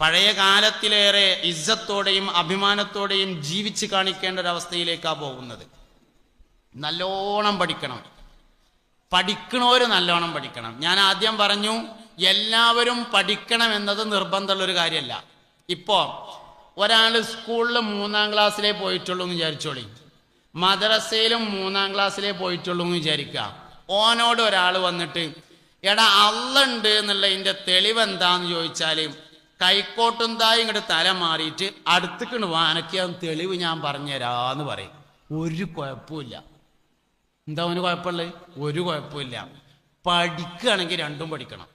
പഴയ കാലത്തിലേറെ ഇജ്ജത്തോടെയും അഭിമാനത്തോടെയും ജീവിച്ച് കാണിക്കേണ്ട ഒരവസ്ഥയിലേക്കാണ് പോകുന്നത്. നല്ലോണം പഠിക്കണം. പഠിക്കണോര് നല്ലോണം പഠിക്കണം. ഞാൻ ആദ്യം പറഞ്ഞു എല്ലാവരും പഠിക്കണം എന്നത് നിർബന്ധമുള്ള ഒരു കാര്യമല്ല. ഇപ്പോ ഒരാൾ സ്കൂളിൽ മൂന്നാം ക്ലാസ്സിലേ പോയിട്ടുള്ളൂ എന്ന് വിചാരിച്ചോളി. മദ്രസയിലും മൂന്നാം ക്ലാസ്സിലേ പോയിട്ടുള്ളൂ എന്ന് വിചാരിക്കുക ഓനോട് ഒരാൾ വന്നിട്ട് എടാ അള്ളുണ്ട് എന്നുള്ളതിന്റെ തെളിവ് തെളിവെന്താന്ന് ചോദിച്ചാൽ കൈക്കോട്ടും തായി ഇങ്ങോട്ട് തല മാറിയിട്ട് അടുത്തേക്കിണ്ട് വാനക്കാൻ തെളിവ് ഞാൻ പറഞ്ഞുതരാന്ന് പറയും. ഒരു കുഴപ്പമില്ല എന്താ അവന് കുഴപ്പമുള്ളത് ഒരു കുഴപ്പമില്ല പഠിക്കുകയാണെങ്കിൽ രണ്ടും പഠിക്കണം.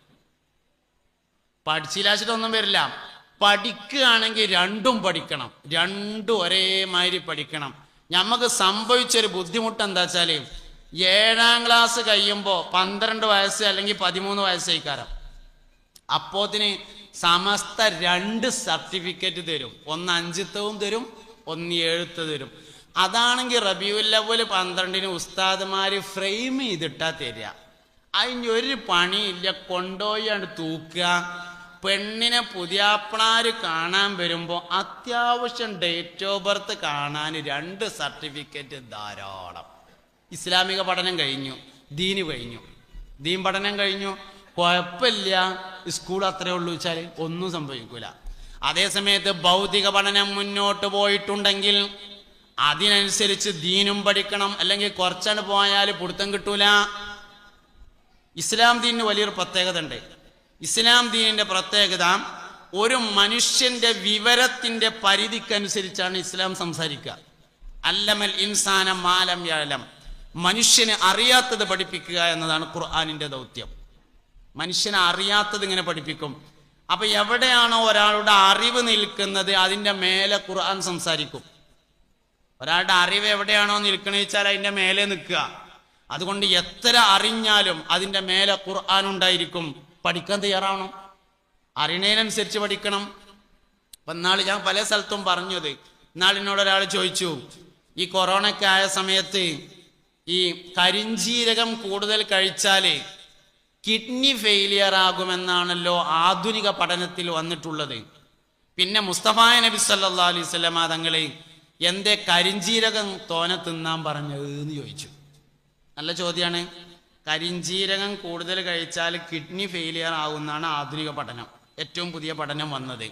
പഠിച്ചില്ലാച്ചിട്ടൊന്നും വരില്ല. പഠിക്കുകയാണെങ്കിൽ രണ്ടും പഠിക്കണം. രണ്ടും ഒരേമാതിരി പഠിക്കണം. നമുക്ക് സംഭവിച്ചൊരു ബുദ്ധിമുട്ട് എന്താ വെച്ചാൽ ഏഴാം ക്ലാസ് കഴിയുമ്പോൾ പന്ത്രണ്ട് വയസ്സ് അല്ലെങ്കിൽ പതിമൂന്ന് വയസ്സേക്കാരം അപ്പോത്തിന് സമസ്ത രണ്ട് സർട്ടിഫിക്കറ്റ് തരും. ഒന്ന് അഞ്ചിത്തവും തരും ഒന്ന് എഴുത്ത് തരും. അതാണെങ്കിൽ റബിയുല്ലവൽ പന്ത്രണ്ടിന് ഉസ്താദ്മാർ ഫ്രെയിം ചെയ്തിട്ടാ തരിക. അതിന് ഒരു പണിയില്ല കൊണ്ടുപോയാണ് തൂക്കുക. പെണ്ണിനെ പുതിയാപ്പിളാര് കാണാൻ വരുമ്പോൾ അത്യാവശ്യം ഡേറ്റ് ഓഫ് ബർത്ത് കാണാൻ രണ്ട് സർട്ടിഫിക്കറ്റ് ധാരാളം. ഇസ്ലാമിക പഠനം കഴിഞ്ഞു ദീന് കഴിഞ്ഞു. ദീൻ പഠനം കഴിഞ്ഞു. കുഴപ്പമില്ല. സ്കൂൾ അത്രേ ഉള്ളൂ വെച്ചാൽ ഒന്നും സംഭവിക്കൂല. അതേസമയത്ത് ഭൗതിക പഠനം മുന്നോട്ട് പോയിട്ടുണ്ടെങ്കിൽ അതിനനുസരിച്ച് ദീനും പഠിക്കണം. അല്ലെങ്കിൽ കുറച്ചാണ് പോയാൽ പിടുത്തം കിട്ടൂല. ഇസ്ലാം ദീനിന് വലിയൊരു പ്രത്യേകത ഉണ്ട് ഇസ്ലാം ദീനിന്റെ പ്രത്യേകത ഒരു മനുഷ്യന്റെ വിവരത്തിന്റെ പരിധിക്കനുസരിച്ചാണ് ഇസ്ലാം സംസാരിക്കുക. അല്ലമൽ ഇൻസാനം മാലം യാലം. മനുഷ്യന് അറിയാത്തത് പഠിപ്പിക്കുക എന്നതാണ് ഖുർആാനിന്റെ ദൗത്യം. മനുഷ്യനെ അറിയാത്തത് ഇങ്ങനെ പഠിപ്പിക്കും. അപ്പൊ എവിടെയാണോ ഒരാളുടെ അറിവ് നിൽക്കുന്നത് അതിന്റെ മേലെ ഖുർആൻ സംസാരിക്കും. ഒരാളുടെ അറിവ് എവിടെയാണോ നിൽക്കണേച്ചാൽ അതിന്റെ മേലെ നിൽക്കുക. അതുകൊണ്ട് എത്ര അറിഞ്ഞാലും അതിന്റെ മേലെ ഖുർആൻ ഉണ്ടായിരിക്കും. പഠിക്കാൻ തയ്യാറാവണം. അറിയണേനനുസരിച്ച് പഠിക്കണം. അപ്പൊ എന്നാൾ ഞാൻ പല സ്ഥലത്തും പറഞ്ഞത്. എന്നാളിനോട് ഒരാൾ ചോദിച്ചു ഈ കൊറോണയ്ക്ക് ആയ സമയത്ത് ഈ കരിഞ്ചീരകം കൂടുതൽ കഴിച്ചാൽ കിഡ്നി ഫെയിലിയർ ആകുമെന്നാണല്ലോ ആധുനിക പഠനത്തിൽ വന്നിട്ടുള്ളത്. പിന്നെ മുസ്തഫ നബി സല്ലാ അലൈഹി സ്വലമ തങ്ങളെ എന്തേ കരിഞ്ചീരകം തോനെ തിന്നാൻ പറഞ്ഞത്? എന്ന് ചോദിച്ചു. നല്ല ചോദ്യമാണ് കരിഞ്ചീരകം കൂടുതൽ കഴിച്ചാൽ കിഡ്നി ഫെയിലിയർ ആകുമെന്നാണ് ആധുനിക പഠനം. ഏറ്റവും പുതിയ പഠനം വന്നത്.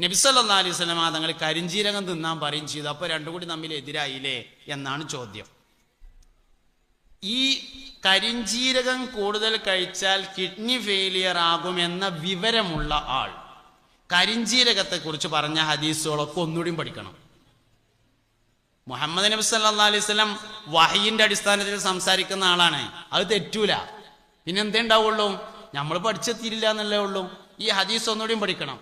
നബി സല്ലാ അലൈഹി സ്വലമ തങ്ങൾ കരിഞ്ചീരകം തിന്നാൻ പറയും ചെയ്തു. അപ്പോൾ രണ്ടും കൂടി തമ്മിൽ എതിരായില്ലേ എന്നാണ് ചോദ്യം. ഈ കരിഞ്ചീരകം കൂടുതൽ കഴിച്ചാൽ കിഡ്നി ഫെയിലിയർ ആകുമെന്ന വിവരമുള്ള ആൾ കരിഞ്ചീരകത്തെ കുറിച്ച് പറഞ്ഞ ഹദീസുകളൊക്കെ ഒന്നുകൂടിയും പഠിക്കണം. മുഹമ്മദ് നബി സല്ലാ അലൈഹി സ്വലം വഹയിന്റെ അടിസ്ഥാനത്തിൽ സംസാരിക്കുന്ന ആളാണ്. അത് തെറ്റൂല. പിന്നെ എന്തേ ഉണ്ടാവുള്ളൂ നമ്മൾ പഠിച്ചെത്തിയില്ല എന്നല്ലേ ഉള്ളൂ. ഈ ഹദീസ് ഒന്നുകൂടിയും പഠിക്കണം.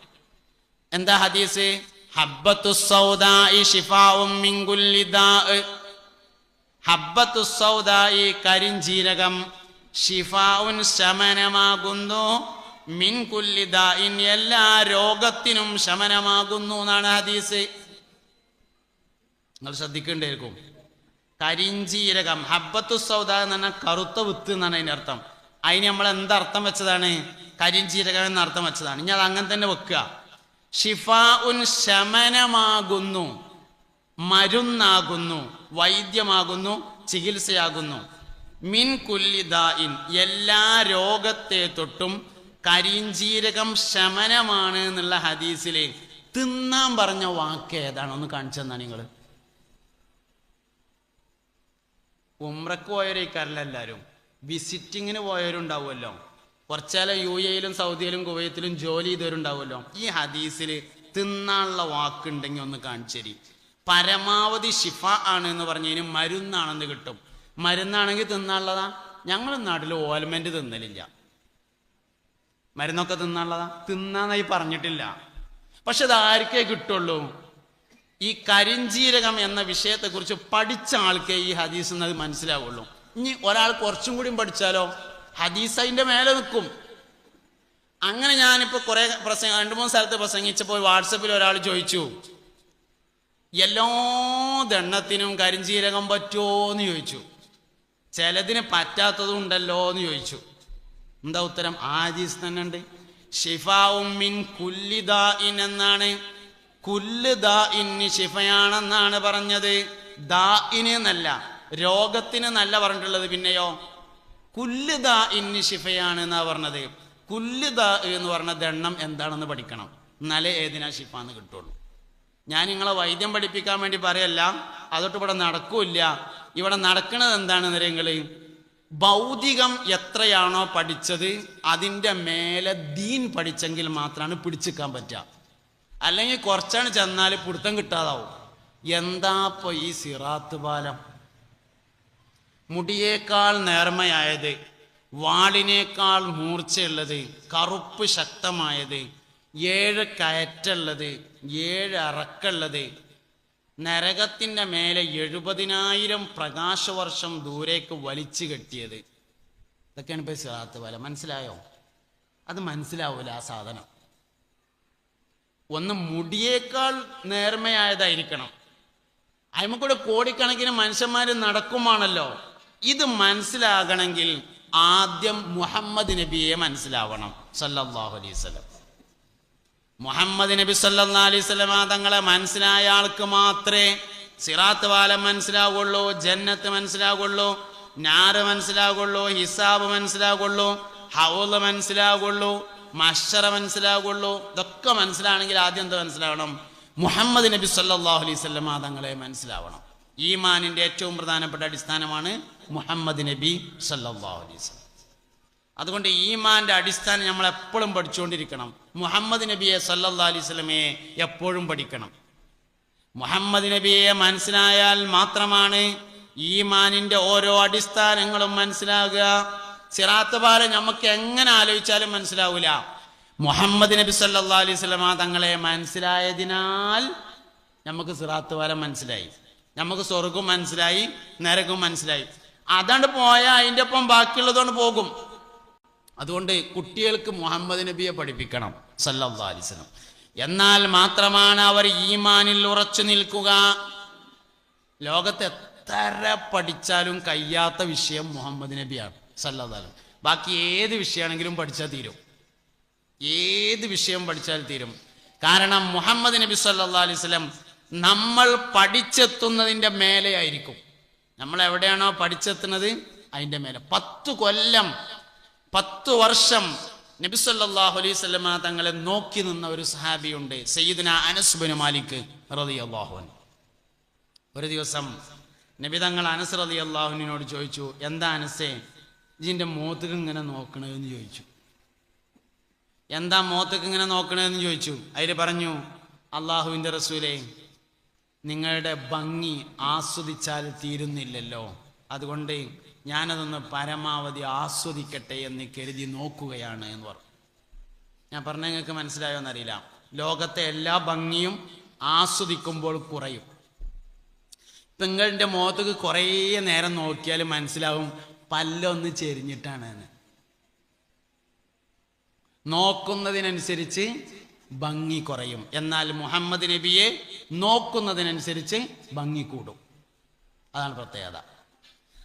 എന്താ ഹദീസ്? ഹബ്ബത്തു സൗദാഇ ശിഫാഉം മിൻ കുല്ലി ദാഇ ഹബ്ബത്തു സൗദായി കരിഞ്ചീരകം ഷിഫാഉൻ ശമനമാകുന്നു. മിൻ കുല്ലി ദാഇൻ എല്ലാ രോഗത്തിനും ശമനമാകുന്നു എന്നാണ് ഹദീസ്. നിങ്ങൾ ശ്രദ്ധിക്കേണ്ടിയിരിക്കും. കരിഞ്ചീരകം ഹബ്ബത്തു സൗദ എന്ന് പറഞ്ഞാൽ കറുത്ത വിത്ത് എന്നാണ് അതിന്റെ അർത്ഥം. അതിന് നമ്മൾ എന്തർത്ഥം വെച്ചതാണ്? കരിഞ്ചീരകം എന്ന അർത്ഥം വെച്ചതാണ്. ഇനി അത് അങ്ങനെ തന്നെ വെക്കുക. ഷിഫാ ഉൻ ശമനമാകുന്നു. മരുന്നാകുന്നു വൈദ്യമാകുന്നു ചികിത്സയാകുന്നു. മിൻ കുല്ലിദായിൻ എല്ലാ രോഗത്തെ തൊട്ടും കരിഞ്ചീരകം ശമനമാണ് എന്നുള്ള ഹദീസിൽ തിന്നാൻ പറഞ്ഞ വാക്ക് ഏതാണ്? ഒന്ന് കാണിച്ചു തന്നാ നിങ്ങൾ ഉമ്രക്ക് പോയവരേക്കാരല്ല എല്ലാവരും വിസിറ്റിങ്ങിന് പോയവരുണ്ടാവുമല്ലോ. കുറച്ചാലും യു എയിലും സൗദിയിലും കുവൈത്തിലും ജോലി ചെയ്തവരുണ്ടാവുമല്ലോ. ഈ ഹദീസിൽ തിന്നാനുള്ള വാക്കുണ്ടെങ്കിൽ ഒന്ന് കാണിച്ചേരി. പരമാവധി ഷിഫ ആണ് എന്ന് പറഞ്ഞതിന് മരുന്നാണെന്ന് കിട്ടും. മരുന്നാണെങ്കിൽ തിന്നാനുള്ളതാ? ഞങ്ങൾ നാട്ടിൽ ഓൽമെന്റ് തിന്നലില്ല. മരുന്നൊക്കെ തിന്നാനുള്ളതാ? തിന്നാന്നായി പറഞ്ഞിട്ടില്ല. പക്ഷെ അത് ആർക്കേ കിട്ടുള്ളൂ? ഈ കരിഞ്ചീരകം എന്ന വിഷയത്തെക്കുറിച്ച് പഠിച്ച ആൾക്കേ ഈ ഹദീസ് എന്നത് മനസ്സിലാവുള്ളൂ. ഇനി ഒരാൾ കുറച്ചും കൂടിയും പഠിച്ചാലോ? ഹദീസ് അതിന്റെ മേലെ നിൽക്കും. അങ്ങനെ ഞാനിപ്പോ കുറേ പ്രസംഗം രണ്ട് മൂന്ന് സ്ഥലത്ത് പ്രസംഗിച്ചപ്പോൾ വാട്സപ്പിൽ ഒരാൾ ചോദിച്ചു എല്ലാ ദണ്ണത്തിനും കരിഞ്ചീരകം പറ്റുമോ എന്ന് ചോദിച്ചു. ചിലതിന് പറ്റാത്തതും ഉണ്ടല്ലോ എന്ന് ചോദിച്ചു. എന്താ ഉത്തരം? ഹദീസ് തന്നെ ഉണ്ട് ഷിഫാവും മിൻ കുല്ലി ദാഇൻ എന്നാണ്. കുല്ല് ദാഇന് ഷിഫയാണെന്നാണ് പറഞ്ഞത്. ദാ ഇന് എന്നല്ല രോഗത്തിന് നല്ല പറഞ്ഞിട്ടുള്ളത് പിന്നെയോ? കുല്ല് ദാഇന് ഷിഫയാണ് എന്നാ പറഞ്ഞത്. കുല്ല് ദാ എന്ന് പറഞ്ഞ ദണ്ണം എന്താണെന്ന് പഠിക്കണം. എന്നാലേ ഏതിനാ ഷിഫ എന്ന് കിട്ടുള്ളൂ. ഞാൻ നിങ്ങളെ വൈദ്യം പഠിപ്പിക്കാൻ വേണ്ടി പറയല്ല. അതൊട്ട് ഇവിടെ നടക്കൂല ഇവിടെ നടക്കുന്നത് എന്താണെന്ന് നിങ്ങൾ ഭൗതികം എത്രയാണോ പഠിച്ചത് അതിന്റെ മേലെ ദീൻ പഠിച്ചെങ്കിൽ മാത്രമാണ് പിടിച്ചിക്കാൻ പറ്റുക. അല്ലെങ്കിൽ കുറച്ചാണ് ചെന്നാൽ പിടുത്തം കിട്ടാതാവും. എന്താ ഇപ്പോൾ ഈ സിറാത്ത് പാലം? മുടിയേക്കാൾ നേർമയായത് വാളിനേക്കാൾ മൂർച്ചയുള്ളത് കറുപ്പ് ശക്തമായത് ഏഴ് കയറ്റുള്ളത് ഏഴ് അറക്കുള്ളത്. നരകത്തിന്റെ മേലെ എഴുപതിനായിരം പ്രകാശവർഷം ദൂരേക്ക് വലിച്ചു കെട്ടിയത്. ഇതൊക്കെയാണ് ഇപ്പൊ സിറാത്ത് പോലെ. മനസ്സിലായോ? അത് മനസ്സിലാവൂല ആ സാധനം. ഒന്ന് മുടിയേക്കാൾ നേർമയായതായിരിക്കണം. കൂടെ കോടിക്കണക്കിന് മനുഷ്യന്മാർ നടക്കുമാണല്ലോ. ഇത് മനസ്സിലാകണമെങ്കിൽ ആദ്യം മുഹമ്മദ് നബിയെ മനസ്സിലാവണം. സല്ലല്ലാഹു അലൈഹി മുഹമ്മദ് നബി സല്ലാ അലൈഹി വസല്ലമ തങ്ങളെ മനസ്സിലായ ആൾക്ക് മാത്രമേ സിറാത്ത് പാലം മനസ്സിലാവുള്ളൂ ജന്നത്ത് മനസ്സിലാവുള്ളൂ ഞാറ് മനസ്സിലാവുള്ളൂ ഹിസാബ് മനസ്സിലാവുള്ളൂ ഹൗൽ മനസ്സിലാവുള്ളൂ മഷറ മനസ്സിലാവുള്ളൂ ഇതൊക്കെ മനസ്സിലാണെങ്കിൽ ആദ്യം എന്ത് മനസ്സിലാവണം? മുഹമ്മദ് നബി സല്ലാഹു അലൈഹി വസല്ലമ തങ്ങളെ മനസ്സിലാവണം. ഈമാനിന്റെ ഏറ്റവും പ്രധാനപ്പെട്ട അടിസ്ഥാനമാണ് മുഹമ്മദ് നബി സല്ലല്ലാഹു അലൈഹി അതുകൊണ്ട് ഈമാന്റെ അടിസ്ഥാനം നമ്മൾ എപ്പോഴും പഠിച്ചുകൊണ്ടിരിക്കണം. മുഹമ്മദ് നബിയെ സല്ലാ അലൈഹി സ്വലമയെ എപ്പോഴും പഠിക്കണം. മുഹമ്മദ് നബിയെ മനസ്സിലായാൽ മാത്രമാണ് ഈമാനിന്റെ ഓരോ അടിസ്ഥാനങ്ങളും മനസ്സിലാകുക. സിറാത്ത് പാല നമുക്ക് എങ്ങനെ ആലോചിച്ചാലും മനസ്സിലാവില്ല മുഹമ്മദ് നബി സല്ലാ അലൈഹി സ്വലമ തങ്ങളെ മനസ്സിലായതിനാൽ നമുക്ക് സിറാത്ത് പാല മനസ്സിലായി. നമുക്ക് സ്വർഗം മനസ്സിലായി നരകം മനസ്സിലായി. അതാണ് പോയാൽ അതിന്റെ ഒപ്പം ബാക്കിയുള്ളതുകൊണ്ട് പോകും. അതുകൊണ്ട് കുട്ടികൾക്ക് മുഹമ്മദ് നബിയെ പഠിപ്പിക്കണം വസല്ലം. എന്നാൽ മാത്രമാണ് അവർ ഈമാനിൽ ഉറച്ചു നിൽക്കുക. ലോകത്ത് എത്ര പഠിച്ചാലും കഴിയാത്ത വിഷയം മുഹമ്മദ് നബിയാണ് അലൈഹി ബാക്കി ഏത് വിഷയമാണെങ്കിലും പഠിച്ചാൽ തീരും. ഏത് വിഷയം പഠിച്ചാൽ തീരും. കാരണം മുഹമ്മദ് നബി സല്ലാ അലൈഹി വസല്ലം നമ്മൾ പഠിച്ചെത്തുന്നതിന്റെ മേലെയായിരിക്കും. നമ്മൾ എവിടെയാണോ പഠിച്ചെത്തുന്നത്? അതിന്റെ മേലെ. പത്ത് കൊല്ലം പത്ത് വർഷം നബി സല്ലല്ലാഹു അലൈഹി വസല്ലമ തങ്ങളെ നോക്കി നിന്ന ഒരു സഹാബിയുണ്ട് സയ്യിദിന അനസ് ബിൻ മാലിക് റതി അൻഹു. ഒരു ദിവസം നബി തങ്ങൾ അനസ് റതി അള്ളാഹുവിനോട് ചോദിച്ചു എന്താ അനസേ ഇതിന്റെ മോത്തുക്ക് ഇങ്ങനെ നോക്കണതെന്ന് ചോദിച്ചു. എന്താ മോത്തക്ക് ഇങ്ങനെ നോക്കണതെന്ന് ചോദിച്ചു. അതിൽ പറഞ്ഞു അള്ളാഹുവിന്റെ റസൂലേ നിങ്ങളുടെ ഭംഗി ആസ്വദിച്ചാൽ തീരുന്നില്ലല്ലോ. അതുകൊണ്ട് ഞാനതൊന്ന് പരമാവധി ആസ്വദിക്കട്ടെ എന്ന് കരുതി നോക്കുകയാണ് എന്ന് പറഞ്ഞു. ഞാൻ പറഞ്ഞ നിങ്ങൾക്ക് മനസ്സിലായോ എന്നറിയില്ല. ലോകത്തെ എല്ലാ ഭംഗിയും ആസ്വദിക്കുമ്പോൾ കുറയും. പെങ്ങളുടെ മുഖത്തേക്ക് കുറേ നേരം നോക്കിയാൽ മനസ്സിലാവും പല്ലൊന്ന് ചെരിഞ്ഞിട്ടാണ് എന്ന്. നോക്കുന്നതിനനുസരിച്ച് ഭംഗി കുറയും. എന്നാൽ മുഹമ്മദ് നബിയെ നോക്കുന്നതിനനുസരിച്ച് ഭംഗി കൂടും. അതാണ് പ്രത്യേകത.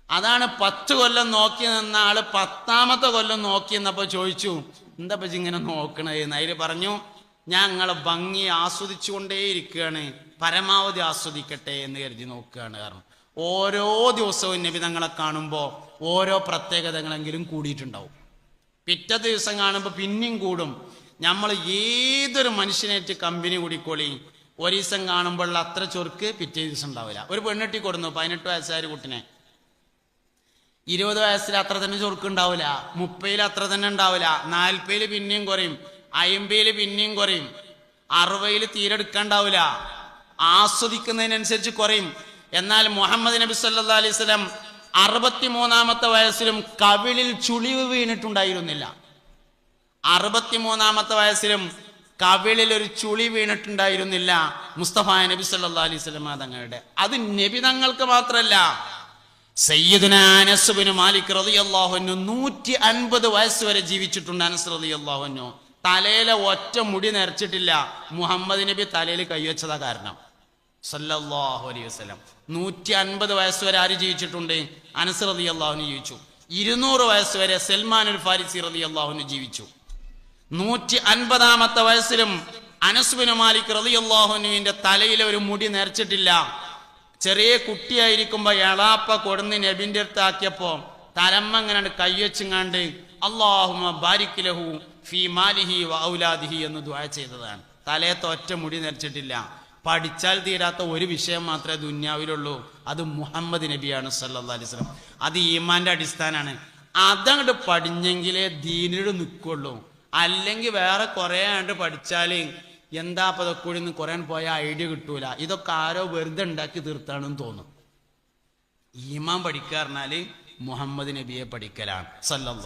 അതാണ് പത്ത് കൊല്ലം നോക്കി നിന്ന ആൾ പത്താമത്തെ കൊല്ലം നോക്കി നിന്നപ്പോൾ ചോദിച്ചു എന്താ പറ്റി ഇങ്ങനെ നോക്കണേ? എന്ന് അതിൽ പറഞ്ഞു ഞാൻ നിങ്ങളെ ഭംഗി ആസ്വദിച്ചുകൊണ്ടേയിരിക്കുകയാണ് പരമാവധി ആസ്വദിക്കട്ടെ എന്ന് കരുതി നോക്കുകയാണ് കാരണം ഓരോ ദിവസവും നബി തങ്ങളെ കാണുമ്പോൾ ഓരോ പ്രത്യേകതകളെങ്കിലും കൂടിയിട്ടുണ്ടാവും. പിറ്റേ ദിവസം കാണുമ്പോൾ പിന്നെയും കൂടും. നമ്മൾ ഏതൊരു മനുഷ്യനായിട്ട് കമ്പനി കൂടിക്കോളി ഒരു ദിവസം കാണുമ്പോഴുള്ള അത്ര ചൊർക്ക് പിറ്റേ ദിവസം ഉണ്ടാവില്ല. ഒരു പെണ്ണെട്ടി കൊടുന്നു പതിനെട്ട് വയസ്സായ കുട്ടിനെ. ഇരുപത് വയസ്സിൽ അത്ര തന്നെ ചുരുക്കുണ്ടാവില്ല മുപ്പതിൽ അത്ര തന്നെ ഉണ്ടാവില്ല നാൽപ്പതിൽ പിന്നെയും കുറയും. അയമ്പതിൽ പിന്നെയും കുറയും. അറുപതിൽ തീരെ എടുക്കാണ്ടാവില്ല ആസ്വദിക്കുന്നതിനനുസരിച്ച് കുറയും. എന്നാൽ മുഹമ്മദ് നബി സല്ലാ അലൈഹി സ്വലം അറുപത്തിമൂന്നാമത്തെ വയസ്സിലും കവിളിൽ ചുളിവ് വീണിട്ടുണ്ടായിരുന്നില്ല. അറുപത്തിമൂന്നാമത്തെ വയസ്സിലും കവിളിൽ ഒരു ചുളി വീണിട്ടുണ്ടായിരുന്നില്ല. മുസ്തഫ നബി സല്ലാ അലൈഹി സ്വലം തങ്ങളുടെ. അത് നബി തങ്ങൾക്ക് മാത്രമല്ല. സയ്യിദുന അനസ് മാലിക് മാലിക് അള്ളാഹുനു നൂറ്റി അൻപത് വയസ്സ് വരെ ജീവിച്ചിട്ടുണ്ട് അനസ് റളിയല്ലാഹുവിനു തലയിലെ ഒറ്റ മുടി നിറച്ചിട്ടില്ല. മുഹമ്മദ് നബി തലയിൽ കൈവച്ചതാ കാരണം. സല്ലല്ലാഹു അലൈഹി വസ്ലം നൂറ്റി അൻപത് വയസ്സ് വരെ ആര് ജീവിച്ചിട്ടുണ്ട്? അനസ് റളിയല്ലാഹുവിന് ജീവിച്ചു. ഇരുന്നൂറ് വയസ്സ് വരെ സൽമാൻ അൽ ഫാരിസി റളിയല്ലാഹുവിന് ജീവിച്ചു. നൂറ്റി അൻപതാമത്തെ വയസ്സിലും അനസ്ബിന് മാലിക് റളിയല്ലാഹുവിന്റെ തലയിലെ ഒരു മുടി നേർച്ചിട്ടില്ല ചെറിയ കുട്ടിയായിരിക്കുമ്പോ എളാപ്പ കൊടുന്ന് നബിന്റെ അടുത്താക്കിയപ്പോ തലമ്മ ഇങ്ങനെ കൈവച്ചിങ്ങാണ്ട് ബാരിക് ലഹു ഫീ മാലിഹി ഔലാദിഹി എന്ന് ദുആ ചെയ്തതാണ്. തലയത്ത് ഒറ്റ മുടി നരച്ചിട്ടില്ല. പഠിച്ചാൽ തീരാത്ത ഒരു വിഷയം മാത്രമേ ദുന്യാവിലുള്ളൂ. അത് മുഹമ്മദ് നബിയാണ് സല്ലാ അലൈഹി വസല്ലം. അത് ഈമാന്റെ അടിസ്ഥാനാണ്. അതങ്ങോട്ട് പഠിഞ്ഞെങ്കിലേ ദീനിൽ നിൽക്കുള്ളൂ അല്ലെങ്കിൽ വേറെ കുറേ ആണ്ട് പഠിച്ചാൽ എന്താ അപ്പൊ ഇതൊക്കെ കൂടി ഒന്ന് കുറയാൻ പോയ ഐഡിയ കിട്ടൂല. ഇതൊക്കെ ആരോ വെറുതെ ഉണ്ടാക്കി തീർത്താണെന്ന് തോന്നും. ഈമാൻ പഠിക്കാറിഞ്ഞാൽ മുഹമ്മദ് നബിയെ പഠിക്കലാണ്. വസല്ലം.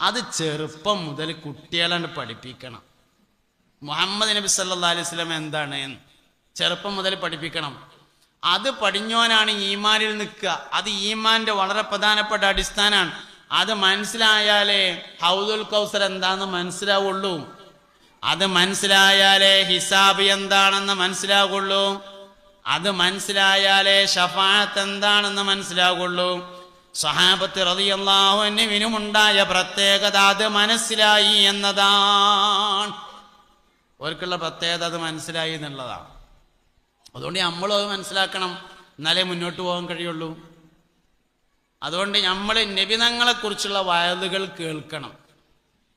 അത് ചെറുപ്പം മുതൽ കുട്ടികളെ പഠിപ്പിക്കണം. മുഹമ്മദ് നബി സല്ലാ അലൈഹി സ്വലം എന്താണ്? ചെറുപ്പം മുതൽ പഠിപ്പിക്കണം. അത് പഠിഞ്ഞോനാണ് ഈമാനിൽ നിൽക്കുക. അത് ഈമാന്റെ വളരെ പ്രധാനപ്പെട്ട അടിസ്ഥാനമാണ്. അത് മനസ്സിലായാലേ ഹൗദുൽ കൗസർ എന്താന്ന് മനസ്സിലാവുള്ളൂ. അത് മനസ്സിലായാലേ ഹിസാബ് എന്താണെന്ന് മനസ്സിലാകുള്ളൂ അത് മനസ്സിലായാലേ ഷഫാത്ത് എന്താണെന്ന് മനസ്സിലാകുള്ളൂ സഹാബത്ത് റതിയല്ലാഹുവിനുമുണ്ടായ പ്രത്യേകത അത് മനസ്സിലായി എന്നതാണ്. അവർക്കുള്ള പ്രത്യേകത അത് മനസ്സിലായി എന്നുള്ളതാണ്. അതുകൊണ്ട് നമ്മളും അത് മനസ്സിലാക്കണം. എന്നാലേ മുന്നോട്ട് പോകാൻ കഴിയുള്ളൂ. അതുകൊണ്ട് നമ്മൾ നിബിധങ്ങളെക്കുറിച്ചുള്ള വയലുകൾ കേൾക്കണം.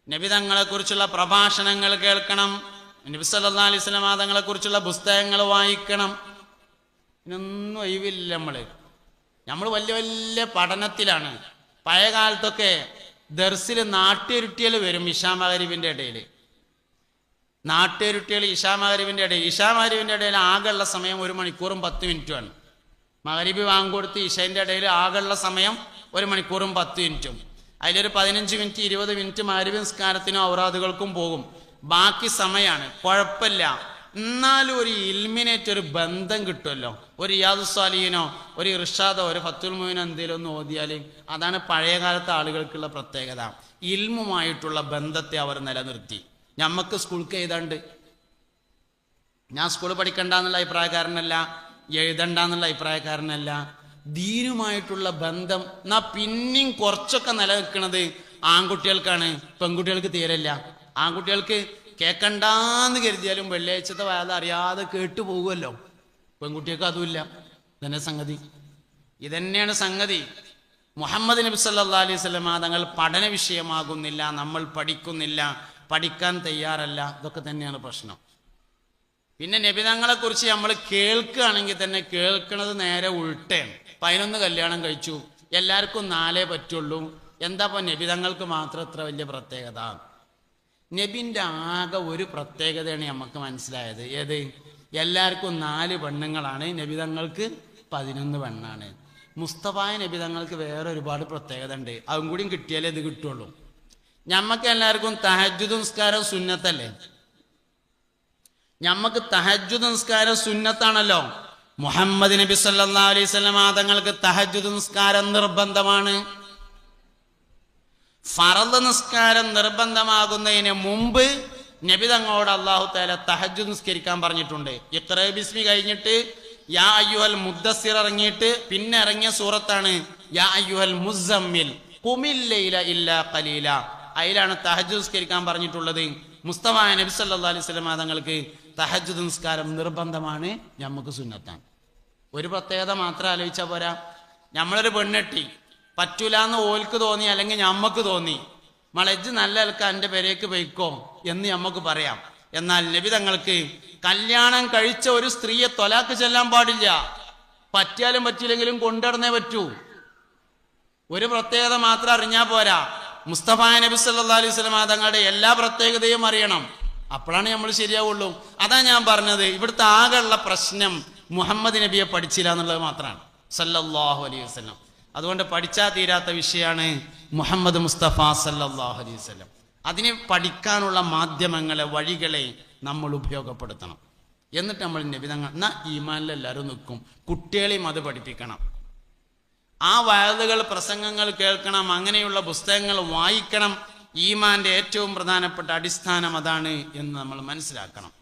നബിതങ്ങളെക്കുറിച്ചുള്ള പ്രഭാഷണങ്ങൾ കേൾക്കണം. നബി സല്ലാ അലൈഹി സ്വലം തങ്ങളെക്കുറിച്ചുള്ള പുസ്തകങ്ങൾ വായിക്കണം. ഇതിനൊന്നും ഒഴിവില്ല നമ്മൾ നമ്മൾ വലിയ വലിയ പഠനത്തിലാണ്. പഴയ കാലത്തൊക്കെ ദർസിൽ നാട്ടിരുട്ടിയൽ വരും ഇഷാമഗരീബിന്റെ ഇടയിൽ നാട്ടുരുട്ടികൾ ഇഷാമഗരീബിന്റെ ഇടയിൽ. ഇഷാമഗരീബിന്റെ ഇടയിൽ ആകെയുള്ള സമയം ഒരു മണിക്കൂറും പത്ത് മിനിറ്റുമാണ്. മഹരീബി വാങ്ങിക്കൊടുത്ത് ഇഷേന്റെ ഇടയിൽ ആകെയുള്ള സമയം ഒരു മണിക്കൂറും പത്ത് മിനിറ്റും. അതിലൊരു പതിനഞ്ച് മിനിറ്റ് ഇരുപത് മിനിറ്റ് മരുവി നിസ്കാരത്തിനും ഔറാദുകൾക്കും പോകും. ബാക്കി സമയമാണ് കുഴപ്പമില്ല. എന്നാലും ഒരു ഇൽമിനേറ്റ് ഒരു ബന്ധം കിട്ടുമല്ലോ. ഒരു യാദു സ്വാലീനോ ഒരു ഇർഷാദോ ഒരു ഫത്തുൽ മൊയിനോ എന്തെങ്കിലും ഒന്ന് ഓതിയാൽ അതാണ് പഴയകാലത്തെ ആളുകൾക്കുള്ള പ്രത്യേകത. ഇൽമുമായിട്ടുള്ള ബന്ധത്തെ അവർ നിലനിർത്തി. നമുക്ക് സ്കൂൾക്ക് എഴുതാണ്ട്. ഞാൻ സ്കൂൾ പഠിക്കണ്ട എന്നുള്ള അഭിപ്രായക്കാരനല്ല എഴുതണ്ട എന്നുള്ള അഭിപ്രായക്കാരനല്ല. ധീരുമായിട്ടുള്ള ബന്ധം. എന്നാ പിന്നെയും കുറച്ചൊക്കെ നിലനിൽക്കുന്നത് ആൺകുട്ടികൾക്കാണ്. പെൺകുട്ടികൾക്ക് തീരല്ല ആൺകുട്ടികൾക്ക് കേക്കണ്ടാന്ന് കരുതിയാലും വെള്ളിയാഴ്ചത്തെ വായത അറിയാതെ കേട്ടു പോകുമല്ലോ. പെൺകുട്ടികൾക്ക് അതുമില്ല. ഇതന്നെ സംഗതി. ഇതന്നെയാണ് സംഗതി. മുഹമ്മദ് നബി സല്ലാ അലൈഹി സ്വലമ തങ്ങൾ പഠന വിഷയമാകുന്നില്ല നമ്മൾ പഠിക്കുന്നില്ല പഠിക്കാൻ തയ്യാറല്ല. ഇതൊക്കെ തന്നെയാണ് പ്രശ്നം. പിന്നെ നബിതങ്ങളെ കുറിച്ച് നമ്മൾ കേൾക്കുകയാണെങ്കിൽ തന്നെ കേൾക്കുന്നത് നേരെ ഉൾട്ടയാണ്. പതിനൊന്ന് കല്യാണം കഴിച്ചു. എല്ലാവർക്കും നാലേ പറ്റുള്ളൂ. എന്താ ഇപ്പൊ നബിതങ്ങൾക്ക് മാത്രം ഇത്ര വലിയ പ്രത്യേകത? നബിന്റെ ആകെ ഒരു പ്രത്യേകതയാണ് നമുക്ക് മനസ്സിലായത്. ഏത്? എല്ലാവർക്കും നാല് പെണ്ണുങ്ങളാണ്. നബിതങ്ങൾക്ക് പതിനൊന്ന് പെണ്ണാണ്. മുസ്തഫായ നബിതങ്ങൾക്ക് വേറെ ഒരുപാട് പ്രത്യേകത ഉണ്ട്. അതും കൂടിയും കിട്ടിയാലേ ഇത് കിട്ടുള്ളൂ. ഞമ്മക്ക് എല്ലാവർക്കും തഹജുദ് നിസ്കാരം സുന്നത്തല്ലേ? ഞമ്മക്ക് തഹജ്ജുദ് നിസ്കാരം സുന്നത്താണല്ലോ. മുഹമ്മദ് നബി സല്ലാ അലൈഹി സ്വലം തങ്ങൾക്ക് തഹജുദ് നിസ്കാരം നിർബന്ധമാണ്. ഫറദ് നിസ്കാരം നിർബന്ധമാകുന്നതിന് മുമ്പ് നബി തങ്ങളോട് അള്ളാഹു താല തഹജുദ് നിസ്കരിക്കാൻ പറഞ്ഞിട്ടുണ്ട്. ഇത്ര ബിസ്മി കഴിഞ്ഞിട്ട് യാ അയ്യുഹൽ മുദ്ദസിർ ഇറങ്ങിയിട്ട് പിന്നെ ഇറങ്ങിയ സൂറത്താണ് യാ അയ്യുഹൽ മുസമ്മിൽ കുമില്ലയില ഇല്ല കലീല അതിലാണ് തഹജു നിസ്കരിക്കാൻ പറഞ്ഞിട്ടുള്ളത്. മുസ്തഫ നബി സല്ലാ അലൈഹി തങ്ങൾക്ക് തഹജുദ് നിസ്കാരം നിർബന്ധമാണ്. നമുക്ക് സുന്നത്താണ്. ഒരു പ്രത്യേകത മാത്രം ആലോചിച്ചാൽ പോരാ. നമ്മളൊരു പെണ്ണെട്ടി. പറ്റൂല എന്ന് ഓൽക്ക് തോന്നി അല്ലെങ്കിൽ ഞമ്മക്ക് തോന്നി. മളജ് നല്ല അൽക്ക എന്റെ പെരേക്ക് പോയിക്കോ എന്ന് നമുക്ക് പറയാം. എന്നാൽ നബി തങ്ങൾക്ക് കല്യാണം കഴിച്ച ഒരു സ്ത്രീയെ തൊലാക്ക് ചെല്ലാൻ പാടില്ല. പറ്റിയാലും പറ്റിയില്ലെങ്കിലും കൊണ്ടുവരണേ പറ്റൂ. ഒരു പ്രത്യേകത മാത്രം അറിഞ്ഞാൽ പോരാ. മുസ്തഫ നബി സല്ലാ അലൈഹി സ്വലം തങ്ങളുടെ എല്ലാ പ്രത്യേകതയും അറിയണം. അപ്പോഴാണ് നമ്മൾ ശരിയാവുള്ളൂ. അതാ ഞാൻ പറഞ്ഞത്. ഇവിടുത്തെ ആകെയുള്ള പ്രശ്നം മുഹമ്മദ് നബിയെ പഠിച്ചില്ല എന്നുള്ളത് മാത്രമാണ്. സല്ലല്ലാഹു അലൈഹി വസ്ലം അതുകൊണ്ട് പഠിച്ചാൽ തീരാത്ത വിഷയമാണ് മുഹമ്മദ് മുസ്തഫ സല്ലല്ലാഹു അലൈഹി വസ്ലം അതിനെ പഠിക്കാനുള്ള മാധ്യമങ്ങളെ വഴികളെ നമ്മൾ ഉപയോഗപ്പെടുത്തണം. എന്നിട്ട് നമ്മൾ നബിതങ്ങൾ എന്നാ ഈമാനിൽ എല്ലാവരും നിൽക്കും. കുട്ടികളെയും അത് പഠിപ്പിക്കണം. ആ വയലുകൾ പ്രസംഗങ്ങൾ കേൾക്കണം. അങ്ങനെയുള്ള പുസ്തകങ്ങൾ വായിക്കണം. ഈമാന്റെ ഏറ്റവും പ്രധാനപ്പെട്ട അടിസ്ഥാനം അതാണ് എന്ന് നമ്മൾ മനസ്സിലാക്കണം.